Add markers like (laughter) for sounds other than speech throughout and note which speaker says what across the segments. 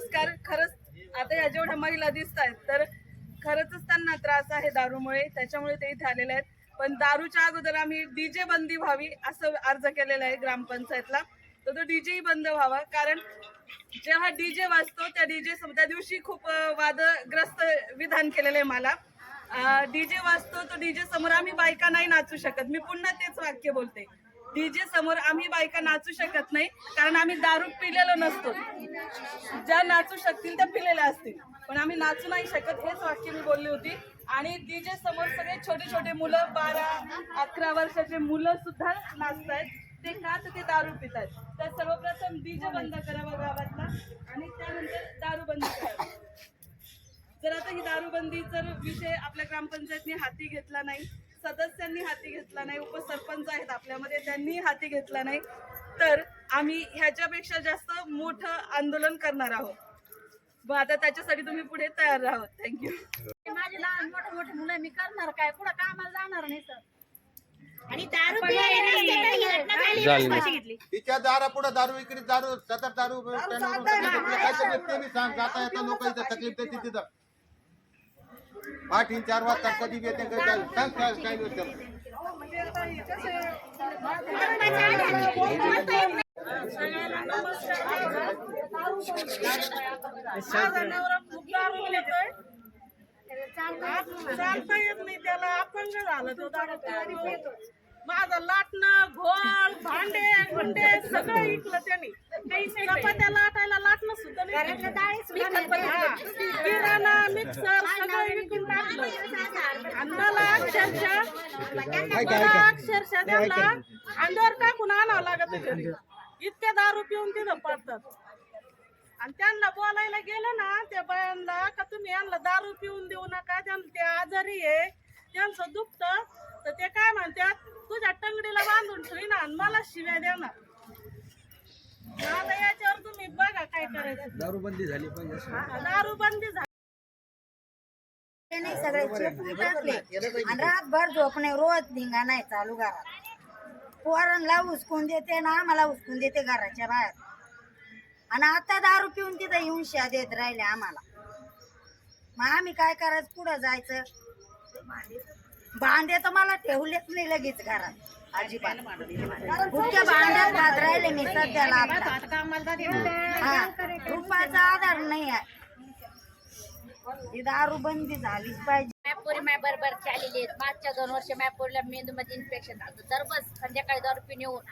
Speaker 1: नमस्कार खरंच आता या जेवढ्या महिला दिसत आहेत तर खरंच त्यांना त्रास आहे दारूमुळे. त्याच्यामुळे ते इथे आलेले आहेत. पण दारूच्या अगोदर आम्ही डीजे बंदी व्हावी असं अर्ज केलेला आहे ग्रामपंचायतला. तर तो डीजेही बंद व्हावा. कारण जेव्हा डीजे वाजतो त्या डीजे त्या दिवशी खूप वादग्रस्त विधान केलेलं आहे मला. डीजे वाजतो तो डीजे समोर आम्ही बायका नाही नाचू शकत. मी पुन्हा तेच वाक्य बोलते. डीजे समोर आम्ही बायका नाचू शकत नाही कारण आम्ही दारू पिलेलो नसतो. ज्या नाचू शकतील त्या पिलेल्या असतील. पण आम्ही नाचू नाही शकत हेच वाक्य मी बोलली होती. आणि डीजे समोर सगळे छोटे छोटे मुलं बारा अकरा वर्षाचे मुलं सुद्धा आहेत ते का तर ते दारू पित आहेत तर सर्वप्रथम डीजे बंद करावा गावातला आणि त्यानंतर दारू बंद करावी. जर आता ही दारूबंदी जर विषय आपल्या ग्रामपंचायतने हाती घेतला नाही सदस्यांनी हाती घेतला नाही उपसरपंच आहेत आपल्यामध्ये त्यांनी हाती घेतला नाही. तर आम्ही ह्याच्यापेक्षा जास्त मोठं आंदोलन करणार आहोत. व आता त्याच्यासाठी तुम्ही पुढे तयार राहावं. थँक्यू
Speaker 2: माझे लहान मोठे मोठे मुलं मी करणार काय? पुढे कामाला जाणार नाही सर
Speaker 3: आणि दारू ही
Speaker 4: तिच्या दारा पुढे दारू विक्री दारू सतत दारू काय तकलीफ ते बी सांग जाता येता लोक इथं तकलीफ देते तिथं. आठ तीन चार वाजता कधी येते सांग काय काय
Speaker 1: माझा चालता येत नाही त्याला अपंग झाला तो माझं लाटणं घोळ भांडे गुंडे सगळं ऐकलं त्यांनी. चपात्या लाटायला लाट नाही हा. किराणा मिक्सर सगळं विकून टाकलं. आणि मला अक्षरशः मला अक्षरशः त्यांना अंगावर टाकून आणावं लागत घरी? इतके दारू पिऊन तिथं पडतात. आणि त्यांना बोलायला गेलं ना त्या बायांना का तुम्ही यांना दारू पिऊन देऊ नका? त्यांना ते आजारी आहे. त्यांचं दुखतं. तर ते काय म्हणतात तुझ्या टंगडीला बांधून ठेवीन आणि मला शिव्या देणार आता याच्यावर तुम्ही बघा काय करायचं
Speaker 5: दारूबंदी झाली पाहिजे
Speaker 1: हा, दारूबंदी झाली.
Speaker 2: ते नाही सगळे टाकले. आणि रातभर झोप नाही रोज धिंगा नाही चालू घरात. पोरांना उचकून देते ना आम्हाला उचकून देते घराच्या बाहेर. आणि आता दारू पिऊन तिथं येऊन शा देत राहिले आम्हाला. मग आम्ही काय करायचं? पुढं जायचं? भांडे तर मला ठेवलेच नाही लगेच घरात. अजिबात. कुठच्या भांड्यात राहिले मी सध्याला आता. हा. रुपयाचा आधार नाही आहे. ही दारू बंदी झालीच पाहिजे.
Speaker 3: मॅपोरी माय बरोबर आहेत. मागच्या दोन वर्ष मॅपोरीला मेंदू मध्ये इन्फेक्शन झालं. तर बस संध्याकाळी दारू पिऊन येऊन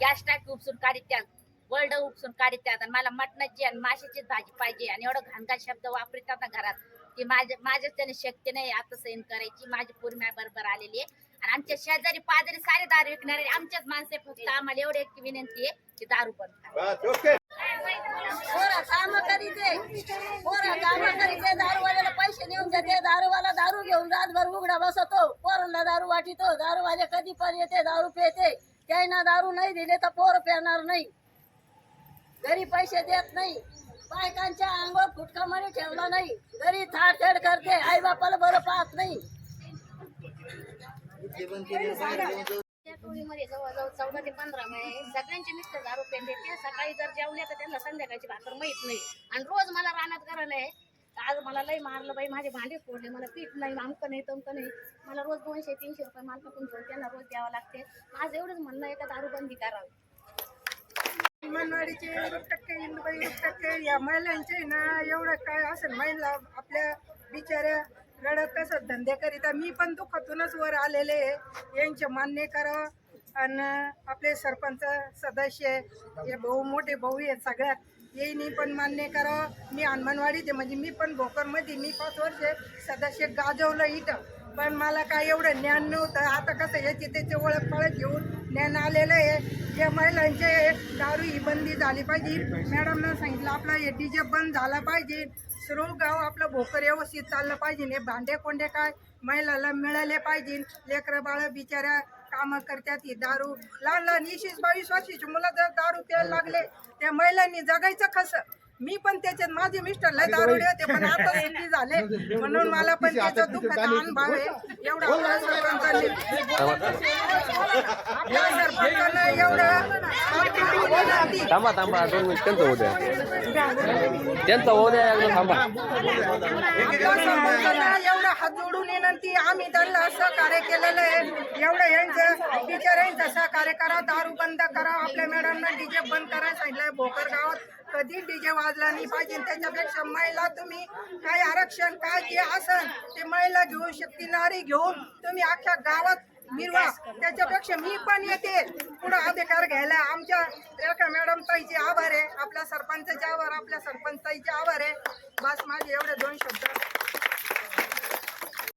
Speaker 3: गॅस टाकी उपसून काढीत त्यात. वर्ल्ड उपसून काढीत आणि मला मटणाची आणि माशाचीच भाजी पाहिजे. आणि एवढं घाणघाण शब्द वापरतात ना घरात की माझ्या माझ्याच त्याने शक्य नाही आता सहन करायची. माझी पोरी माय बरोबर आलेली आहे. आणि आमच्या शेजारी पाजारी सारे दारू विकणारे आमच्याच माणसे फक्त आम्हाला एवढी एक विनंती आहे की दारू बंद करा.
Speaker 4: बस
Speaker 1: काम करीते पोरं काम करीते दारूवाल्याला पैसे नेऊन देते दारूवाला दारू घेऊन रातभर उघडा बसतो पोरांना दारू वाटितो दारूवाले कधी पण येते दारू पिते त्यांना दारू नाही दिले तर पोर पिणार नाही. घरी पैसे देत नाही. बायकांच्या अंगावर फुटका मध्ये ठेवला नाही. घरी थाडथेड करते आई बापाला बरं पाहत नाही.
Speaker 3: टोळीमध्ये जवळजवळ चौदा ते पंधरा महिने. सगळ्यांचे मिस्टर दारू पेंडे. ते सकाळी जर जेवले तर त्यांना संध्याकाळची भाकर माहीत नाही. आणि रोज मला रानात करायला आहे. आज मला लई मारलं बाई. माझे भांडे फोडले. मला पीठ नाही आमकं नाही तमकं नाही. मला रोज दोनशे तीनशे रुपये मालकातून घेऊन त्यांना रोज द्यावं लागते. माझं एवढंच म्हणणं आहे का दारूबंदी करावी.
Speaker 6: मनवाडीचे एक टक्के इंदुबाई एक टक्के या महिलांचे ना एवढं काय असेल? महिला आपल्या बिचाऱ्या रडत कसं धंदे करीता. मी पण दुःखातूनच वर आलेले आहे. यांचे मान्य करावं आणि आपले सरपंच सदस्य हे भाऊ मोठे भाऊ आहेत सगळ्यात येईनी पण मान्य करावं मी अंगणवाडीत आहे म्हणजे मी पण भोकरमध्ये मी पाच वर्ष सदस्य गाजवलं इथं. पण मला काय एवढं ज्ञान नव्हतं. आता कसं याची त्याची ओळख पळत घेऊन ज्ञान आलेलं आहे. जे महिलांचे दारू ही बंदी झाली पाहिजे. मॅडमनं सांगितलं आपला हे डीजे बंद झाला पाहिजे. सर्व गाव आपलं भोकर व्यवस्थित चाललं पाहिजे. हे भांडे कोंडे काय? महिलाला मिळाले पाहिजे. लेकरं बाळ बिचाऱ्या कामं करतात ही दारू लहान लहान वीस बावीस वर्षाची मुलं जर दारू प्यायला लागले त्या महिलांनी जगायचं कसं? मी पण त्याच्यात माझे मिस्टर लय दारुडे होते पण आता (laughs) सुखी झाले. (laughs) म्हणून मला पण त्याचा दुःखाचा अनुभव आहे. एवढा आपल्या सरपंचांनी. आपल्या सरपंचानं एवढं विनंती
Speaker 5: थांबा थांबा दोन मिनिट त्यांचं होऊ द्या. त्यांचं होऊ द्या थांबा.
Speaker 6: हात जोडून विनंती आम्ही त्यांना सहकार्य केलेलं आहे. एवढं यांचं बिचाऱ्यांचं सहकार्य करा दारू बंद करा आपल्या मॅडमना डीजे बंद करा सांगितलंय भोकर गावात. कधी डीजे वाजला नाही पाहिजे त्याच्यापेक्षा महिला तुम्ही काय आरक्षण काय जे असन ते महिला घेऊ शकते नारी घेऊन तुम्ही अख्ख्या गावात मिरवा त्याच्यापेक्षा मी पण येते. पुढे अधिकार घ्यायला आमच्या एका मॅडम ताईचे आभार आहे. आपल्या सरपंचाचे आभार आपल्या सरपंच ताईचे आभार आहे. बस माझे एवढे दोन शब्द.